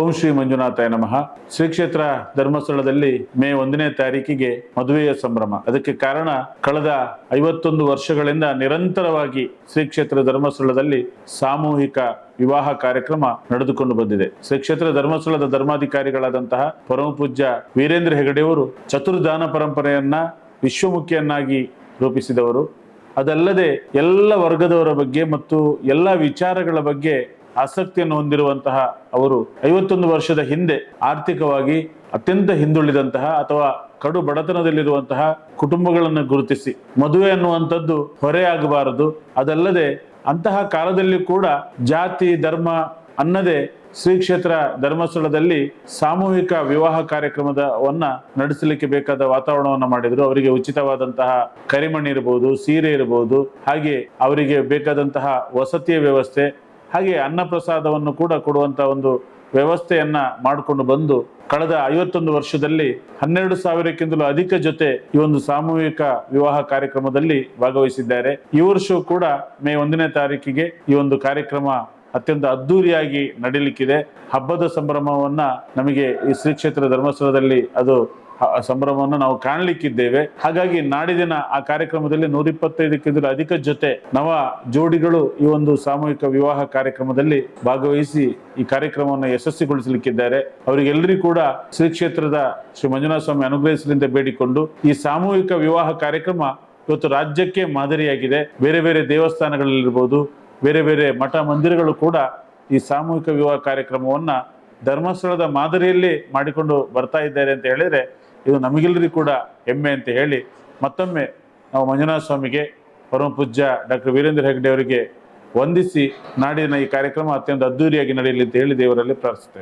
ಓಂ ಶ್ರೀ ಮಂಜುನಾಥಾಯ ನಮಃ. ಶ್ರೀ ಕ್ಷೇತ್ರ ಧರ್ಮಸ್ಥಳದಲ್ಲಿ ಮೇ ಒಂದನೇ ತಾರೀಕಿಗೆ ಮದುವೆಯ ಸಂಭ್ರಮ. ಅದಕ್ಕೆ ಕಾರಣ ಕಳೆದ ಐವತ್ತೊಂದು ವರ್ಷಗಳಿಂದ ನಿರಂತರವಾಗಿ ಶ್ರೀ ಕ್ಷೇತ್ರ ಧರ್ಮಸ್ಥಳದಲ್ಲಿ ಸಾಮೂಹಿಕ ವಿವಾಹ ಕಾರ್ಯಕ್ರಮ ನಡೆದುಕೊಂಡು ಬಂದಿದೆ. ಶ್ರೀ ಕ್ಷೇತ್ರ ಧರ್ಮಸ್ಥಳದ ಧರ್ಮಾಧಿಕಾರಿಗಳಾದಂತಹ ಪರಮ ಪೂಜ್ಯ ವೀರೇಂದ್ರ ಹೆಗಡೆಯವರು ಚತುರ್ದಾನ ಪರಂಪರೆಯನ್ನ ವಿಶ್ವಮುಖಿಯನ್ನಾಗಿ ರೂಪಿಸಿದವರು. ಅದಲ್ಲದೆ ಎಲ್ಲ ವರ್ಗದವರ ಬಗ್ಗೆ ಮತ್ತು ಎಲ್ಲ ವಿಚಾರಗಳ ಬಗ್ಗೆ ಆಸಕ್ತಿಯನ್ನು ಹೊಂದಿರುವಂತಹ ಅವರು ಐವತ್ತೊಂದು ವರ್ಷದ ಹಿಂದೆ ಆರ್ಥಿಕವಾಗಿ ಅತ್ಯಂತ ಹಿಂದುಳಿದಂತಹ ಅಥವಾ ಕಡು ಬಡತನದಲ್ಲಿರುವಂತಹ ಕುಟುಂಬಗಳನ್ನು ಗುರುತಿಸಿ ಮದುವೆ ಅನ್ನುವಂಥದ್ದು ಹೊರೆಯಾಗಬಾರದು. ಅದಲ್ಲದೆ ಅಂತಹ ಕಾಲದಲ್ಲಿ ಕೂಡ ಜಾತಿ, ಧರ್ಮ ಅನ್ನದೇ ಶ್ರೀ ಕ್ಷೇತ್ರ ಧರ್ಮಸ್ಥಳದಲ್ಲಿ ಸಾಮೂಹಿಕ ವಿವಾಹ ಕಾರ್ಯಕ್ರಮದವನ್ನ ನಡೆಸಲಿಕ್ಕೆ ಬೇಕಾದ ವಾತಾವರಣವನ್ನು ಮಾಡಿದ್ರು. ಅವರಿಗೆ ಉಚಿತವಾದಂತಹ ಕರಿಮಣಿ ಇರಬಹುದು ಸೀರೆ ಇರಬಹುದು ಹಾಗೆ ಅವರಿಗೆ ಬೇಕಾದಂತಹ ವಸತಿಯ ವ್ಯವಸ್ಥೆ ಹಾಗೆ ಅನ್ನಪ್ರಸಾದವನ್ನು ಕೂಡ ಕೊಡುವಂತ ಒಂದು ವ್ಯವಸ್ಥೆಯನ್ನ ಮಾಡಿಕೊಂಡು ಬಂದು ಕಳೆದ ಐವತ್ತೊಂದು ವರ್ಷದಲ್ಲಿ ಹನ್ನೆರಡು ಸಾವಿರಕ್ಕಿಂತಲೂ ಅಧಿಕ ಜೊತೆ ಈ ಒಂದು ಸಾಮೂಹಿಕ ವಿವಾಹ ಕಾರ್ಯಕ್ರಮದಲ್ಲಿ ಭಾಗವಹಿಸಿದ್ದಾರೆ. ಈ ವರ್ಷವೂ ಕೂಡ ಮೇ ಒಂದನೇ ತಾರೀಕಿಗೆ ಈ ಒಂದು ಕಾರ್ಯಕ್ರಮ ಅತ್ಯಂತ ಅದ್ದೂರಿಯಾಗಿ ನಡೀಲಿಕ್ಕಿದೆ. ಹಬ್ಬದ ಸಂಭ್ರಮವನ್ನ ನಮಗೆ ಈ ಶ್ರೀ ಕ್ಷೇತ್ರ ಧರ್ಮಸ್ಥಳದಲ್ಲಿ ಅದು ಸಂಭ್ರಮವನ್ನು ನಾವು ಕಾಣಲಿಕ್ಕಿದ್ದೇವೆ. ಹಾಗಾಗಿ ನಾಡಿದಿನ ಆ ಕಾರ್ಯಕ್ರಮದಲ್ಲಿ ನೂರಿಪ್ಪತ್ತೈದಕ್ಕಿಂತಲೂ ಅಧಿಕ ಜೊತೆ ನವ ಜೋಡಿಗಳು ಈ ಒಂದು ಸಾಮೂಹಿಕ ವಿವಾಹ ಕಾರ್ಯಕ್ರಮದಲ್ಲಿ ಭಾಗವಹಿಸಿ ಈ ಕಾರ್ಯಕ್ರಮವನ್ನು ಯಶಸ್ವಿಗೊಳಿಸಲಿಕ್ಕಿದ್ದಾರೆ. ಅವರಿಗೆಲ್ಲರಿಗೂ ಕೂಡ ಶ್ರೀ ಕ್ಷೇತ್ರದ ಶ್ರೀ ಮಂಜುನಾಥ ಸ್ವಾಮಿ ಅನುಗ್ರಹಿಸಲಿಂದ ಬೇಡಿಕೊಂಡು ಈ ಸಾಮೂಹಿಕ ವಿವಾಹ ಕಾರ್ಯಕ್ರಮ ಇವತ್ತು ರಾಜ್ಯಕ್ಕೆ ಮಾದರಿಯಾಗಿದೆ. ಬೇರೆ ಬೇರೆ ದೇವಸ್ಥಾನಗಳಲ್ಲಿರ್ಬೋದು, ಬೇರೆ ಬೇರೆ ಮಠ ಮಂದಿರಗಳು ಕೂಡ ಈ ಸಾಮೂಹಿಕ ವಿವಾಹ ಕಾರ್ಯಕ್ರಮವನ್ನು ಧರ್ಮಸ್ಥಳದ ಮಾದರಿಯಲ್ಲಿ ಮಾಡಿಕೊಂಡು ಬರ್ತಾ ಇದ್ದಾರೆ ಅಂತ ಹೇಳಿದ್ರೆ ಇದು ನಮಗೆಲ್ಲರಿಗೂ ಕೂಡ ಹೆಮ್ಮೆ ಅಂತ ಹೇಳಿ ಮತ್ತೊಮ್ಮೆ ನಾವು ಮಂಜುನಾಥ ಸ್ವಾಮಿಗೆ ಪರಮ ಪೂಜ್ಯ ಡಾಕ್ಟರ್ ವೀರೇಂದ್ರ ಹೆಗ್ಡೆ ಅವರಿಗೆ ವಂದಿಸಿ ನಾಡಿನ ಈ ಕಾರ್ಯಕ್ರಮ ಅತ್ಯಂತ ಅದ್ದೂರಿಯಾಗಿ ನಡೆಯಲಿ ಅಂತ ಹೇಳಿ ದೇವರಲ್ಲಿ ಪ್ರಾರ್ಥಿಸ್ತೇವೆ